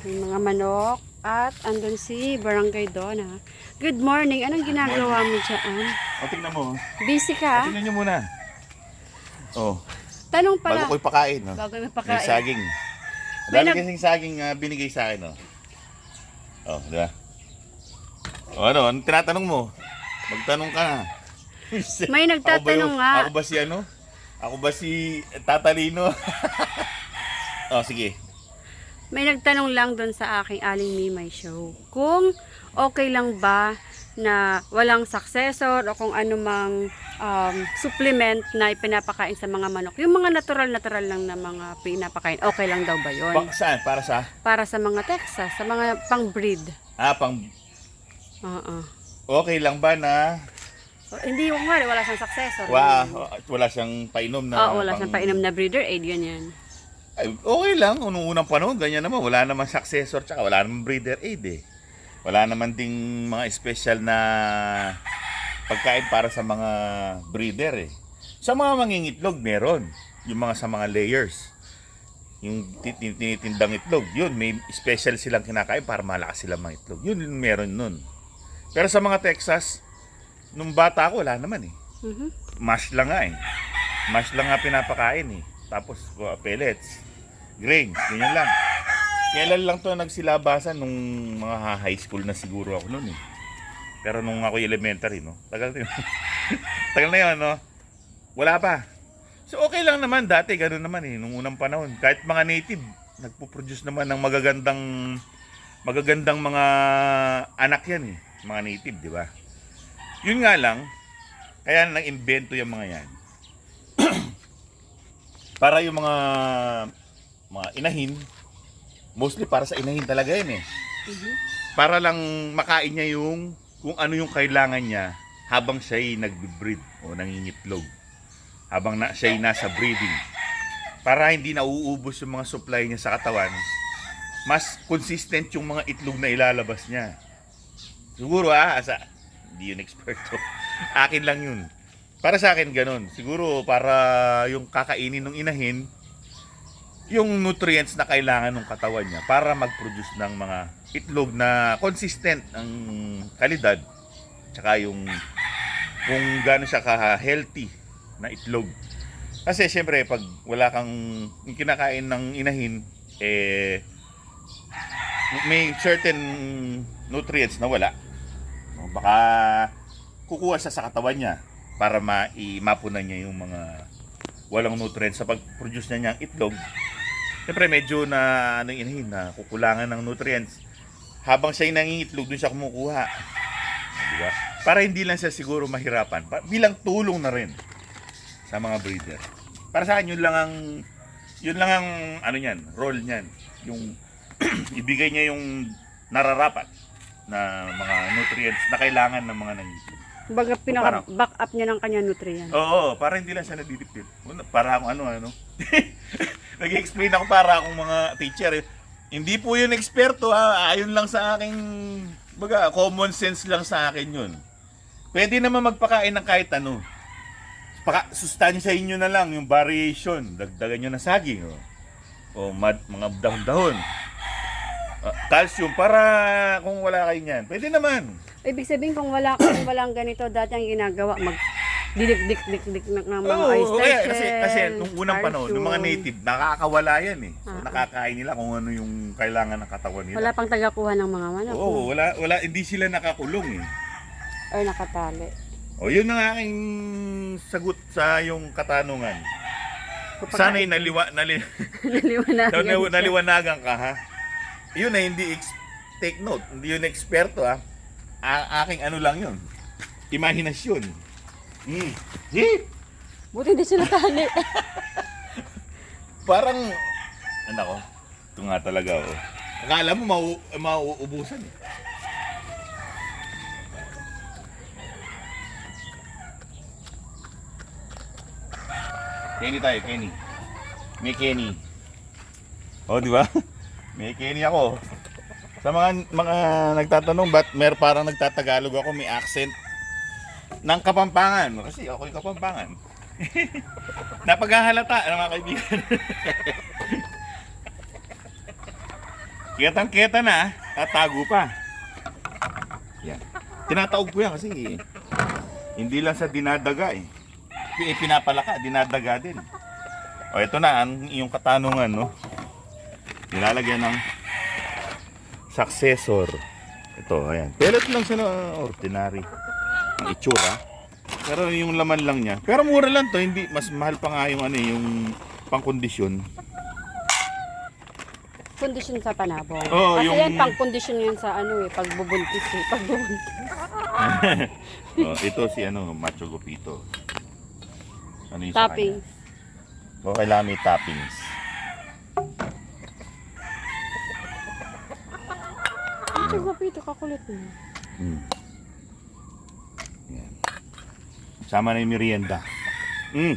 May mga manok. At andun si Barangay Donna. Good morning. Anong ginagawa mo dyan? O, tingnan mo. Busy ka? Tingnan nyo muna. Oh, Tanong bago pala. ko ipakain. No? Bago may May pakain. saging. May Dami nag- kasing saging ah, binigay sa akin. Oh, oh di ba? O ano, ano tinatanong mo? Magtanong ka na. May nagtatanong ako ba, nga. Ako ba si ano? Ako ba si Tatalino? oh, sige. May nagtanong lang doon sa aking Aling Mimay show. Kung okay lang ba na walang successor o kung anumang um, supplement na ipinapakain sa mga manok. Yung mga natural-natural lang na mga pinapakain, okay lang daw ba yun? Pa, saan? Para sa? Para sa mga Texas, sa mga pang-breed. Ah, pang... Oo. Okay lang ba na Hindi yung nga, wala siyang successor. wa, wala siyang painom na... Oo, wala siyang pang- painom na breeder aid, ganyan. Ay, okay lang. Unang unang panahon, ganyan naman. Wala naman successor, tsaka wala naman breeder aid eh. Wala naman ding mga special na pagkain para sa mga breeder eh. Sa mga mangingitlog, meron. Yung mga sa mga layers. Yung ti- ti- tinitindang itlog, yun, may special silang kinakain para malakas sila mga itlog. Yun, meron nun. Pero sa mga Texas, nung bata ako, wala naman eh. Mhm. Mash lang nga eh. Mash lang nga pinapakain eh. Tapos uh, pellets, grains, ganyan lang. Kailan lang to nagsilabasan nung mga high school na siguro ako noon eh. Pero nung ako elementary, no? Tagal na yun. Tagal na yun, no? Wala pa. So okay lang naman dati, ganoon naman eh, nung unang panahon. Kahit mga native, nagpo-produce naman ng magagandang magagandang mga anak yan eh, mga native, di ba? Yun nga lang, kaya nang-invento yung mga yan. Para yung mga mga inahin, mostly para sa inahin talaga yan eh. Para lang makain niya yung kung ano yung kailangan niya habang siya'y nagbe-breed o nangingitlog. Habang na, siya'y nasa breeding. Para hindi nauubos yung mga supply niya sa katawan, mas consistent yung mga itlog na ilalabas niya. Siguro ah, asa, hindi yun eksperto. Akin lang yun. Para sa akin ganun. Siguro para yung kakainin ng inahin, yung nutrients na kailangan ng katawan niya para mag-produce ng mga itlog na consistent ang kalidad tsaka yung kung gaano siya ka-healthy na itlog. Kasi syempre pag wala kang kinakain ng inahin eh may certain nutrients na wala. Baka kukuha siya sa katawan niya para ma mapunan niya yung mga walang nutrients sa pag-produce niya ng itlog. Siyempre medyo na ano inahin na kukulangan ng nutrients. Habang siya nangingitlog doon siya kumukuha. Di? Para hindi lang siya siguro mahirapan. Pa- bilang tulong na rin sa mga breeder. Para sa akin yun lang ang yun lang ang ano niyan, role niyan. Yung ibigay niya yung nararapat na mga nutrients na kailangan ng mga nangitlog. Baga pinaka-back up niya ng kanya nutrient. Oo, para hindi lang siya nadidipit. Una, Para akong ano, ano. Nag-explain ako para akong mga teacher. eh. Hindi po yun eksperto ha. Ayon lang sa aking, baga, common sense lang sa akin yun. Pwede naman magpakain ng kahit ano. Paka, sustansya inyo na lang yung variation. Dagdagan nyo na saging. O, o mad, mga dahon-dahon. Calcium para kung wala kayo niyan. Pwede naman. Ibig sabihin kung wala kung walang ganito dati ang ginagawa mag didik-dik-dik-dik ng ng mga Oo, oyster kaya kasi, kasi nung unang panahon, nung mga native, nakakawala yan eh. So, Ah. nakakain nila kung ano yung kailangan ng katawan nila. Wala pang tagakuha ng mga manok. Oo, wala, wala, hindi sila nakakulong eh. Or nakatali. O, yun ang aking sagot sa yung katanungan. Sana'y naliwa, nali, Naliwanagan naliwanagan ka ha. Yun ay hindi, ex- take note, hindi yun eksperto ha. A- aking ano lang yun. Imahinasyon. Hmm. Eh, Buti hindi sila tali. Parang, ano ko, ito nga talaga oh. Akala mo mau, mauubusan eh. Kenny tayo, Kenny. May Kenny. Oh, di ba? May Kenny ako. Sa mga mga nagtatanong ba't mer parang nagtatagalog ako may accent ng Kapampangan kasi ako yung Kapampangan. Napaghahalata ng mga kaibigan. Ketang-keta na, tatago pa. Yan. Tinataog ko yan kasi hindi lang sa dinadaga eh. Pi- Pinapalaka, dinadaga din. O ito na ang iyong katanungan, no? Nilalagyan ng successor. Ito, ayan. Pellet lang siya na ordinary. Ang itsura. Pero yung laman lang niya. Pero mura lang to, hindi mas mahal pa nga yung ano eh, yung pangkondisyon. Kondisyon sa panabong. Oo, Kasi yung- yan, pang kondisyon yan sa ano eh, pagbubuntis eh. Pagbubuntis. oh, ito si ano, Macho Gupito. Ano yung sa Toppings. kanya? O kailangan may toppings. Ito gupito, kakulit mo. Hmm. Yan. Sama na yung merienda. Mm.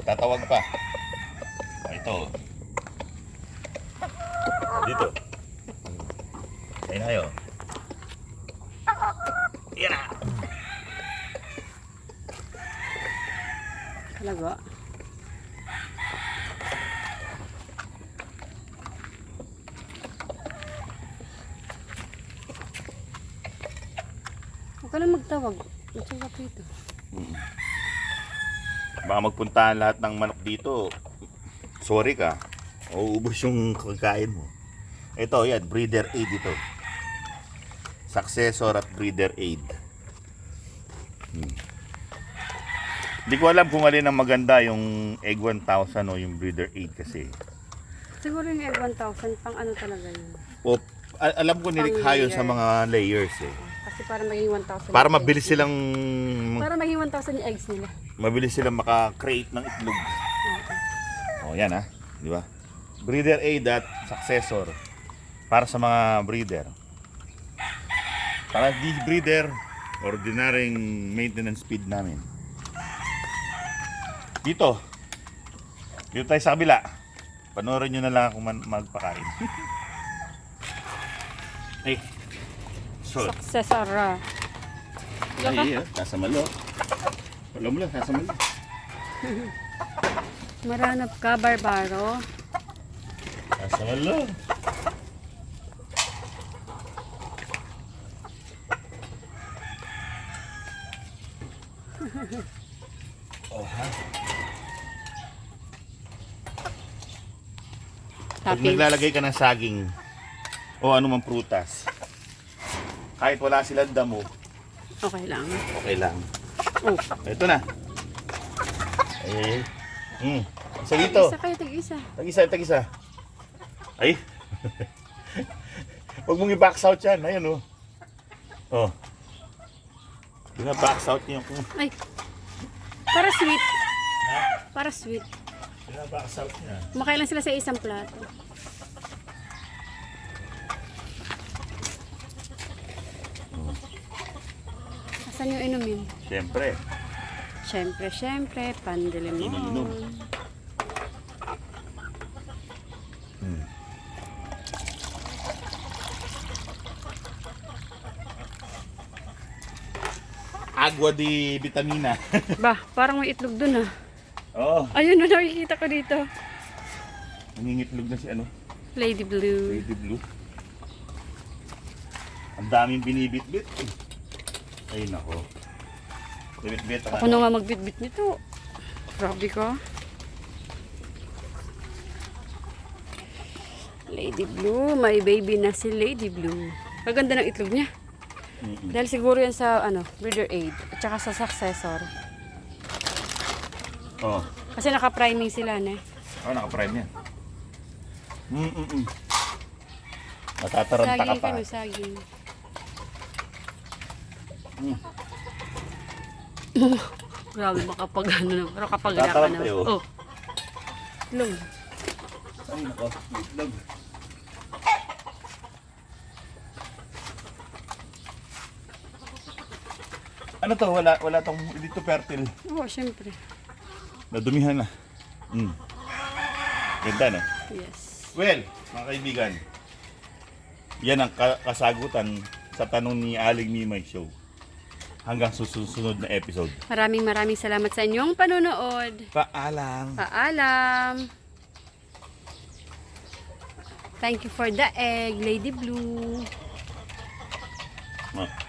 Tatawag pa. O, ito. Dito. Ayun na kayo. Yan na. Talaga. Huwag ka na magtawag. Ito gupito. Baka magpuntahan lahat ng manok dito. Sorry ka. Uuubos yung kakain mo. Ito, yan. Breeder aid ito. Successor at breeder aid. Hmm. Hindi ko alam kung alin ang maganda yung egg 1000 o yung breeder aid kasi. Siguro yung egg 1,000, pang ano talaga yun. O, a- alam ko nilikha yun sa mga layers eh. Kasi para maging 1,000. Para mabilis eggs silang. Para maging 1,000 yung eggs nila. mabilis silang maka-create ng itlog. O yan ha, di ba? Breeder aid at successor para sa mga breeder. Para di breeder, ordinaryong maintenance speed namin. Dito, dito tayo sa kabila. Panoorin nyo na lang kung magpakain. Ay, so, Successor. ah. ay, ah, nasa malo. Wala mo lang, nasa malo. Maranap ka, Barbaro. Nasa malo. oh, ha? Pag naglalagay ka ng saging o anumang prutas, kahit wala silang damo, Okay lang. okay lang. Oh, Ito na. Eh. Hmm. Isa dito. isa kayo, tag-isa. Tag-isa, tag-isa. Ay. Huwag mong i-box out yan. Ayan oh. Oh. Bina-box out niyo kung Ay. Para sweet. Para sweet. bina-box out niya. Kumakain lang sila sa isang plato. Asan yung inumin? Siyempre. Siyempre, siyempre, pandilimon. Inom-inom. Hmm. Agua di vitamina. Ba, parang may itlog dun ah. oh, Ayun na nakikita ko dito. nangingitlog na si ano, Lady Blue. Lady Blue. Ang daming binibitbit. Ay nako. Bibitbit Ako na nga magbitbit nito. Grabe ka. Lady Blue, may baby na si Lady Blue. Maganda ng itlog niya. Mm-mm. Dahil siguro yan sa ano, breeder aid at saka sa successor. Oh, Kasi naka-priming sila na. oh naka-prime yan. Mm-mm. Matataranta ka Saging pa. kami, saging. Mm. Grabe makapag ano na. Pero kapag Tataranta na. yun. Oh. Itlog. Ay nako, itlog. Ano to? Wala, wala tong, dito fertile. Oo, oh, syempre. Nadumihan na. Mm. Ganda no? Yes. Well, mga kaibigan, yan ang ka- kasagutan sa tanong ni Aling Mimay Show hanggang susunod na episode. Maraming maraming salamat sa inyong panonood. Paalam. Paalam. Thank you for the egg, Lady Blue. Ah.